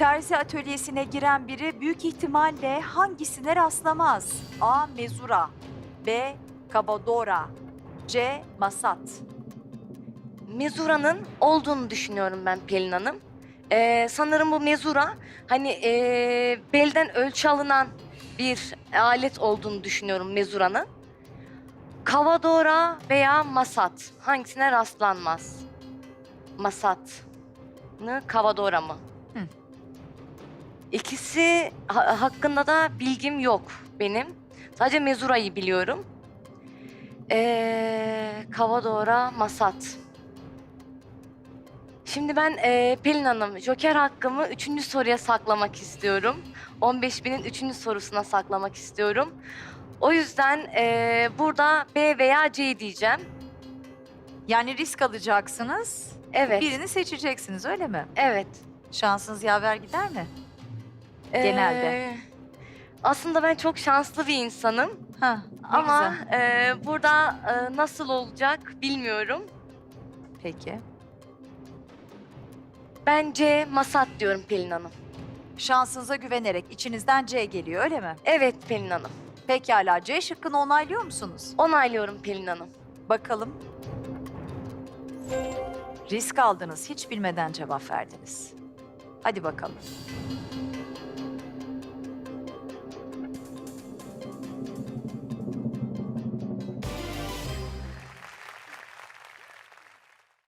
Terzi atölyesine giren biri büyük ihtimalle hangisine rastlamaz? A. Mezura B. Kabadora C. Masat Mezura'nın olduğunu düşünüyorum ben Pelin Hanım. Ee, sanırım bu mezura hani ee, belden ölçü alınan bir alet olduğunu düşünüyorum mezura'nın. Kavadora veya masat hangisine rastlanmaz? Masat mı kavadora mı? Hı. İkisi ha- hakkında da bilgim yok benim. Sadece mezurayı biliyorum. Ee, kavadora masat. Şimdi ben eee, Pelin Hanım, Joker hakkımı üçüncü soruya saklamak istiyorum. 15 binin üçüncü sorusuna saklamak istiyorum. O yüzden eee, burada B veya C diyeceğim. Yani risk alacaksınız. Evet, Birini seçeceksiniz öyle mi? evet. Şansınız yaver gider mi? Genelde. Aslında ben çok şanslı bir insanım. Ha, ne Ama güzel. eee, burada eee, nasıl olacak bilmiyorum. Peki. Bence masat diyorum Pelin Hanım. Şansınıza güvenerek içinizden C geliyor öyle mi? Evet Pelin Hanım. Pekala C şıkkını onaylıyor musunuz? Onaylıyorum Pelin Hanım. Bakalım. Risk aldınız, hiç bilmeden cevap verdiniz. Hadi bakalım.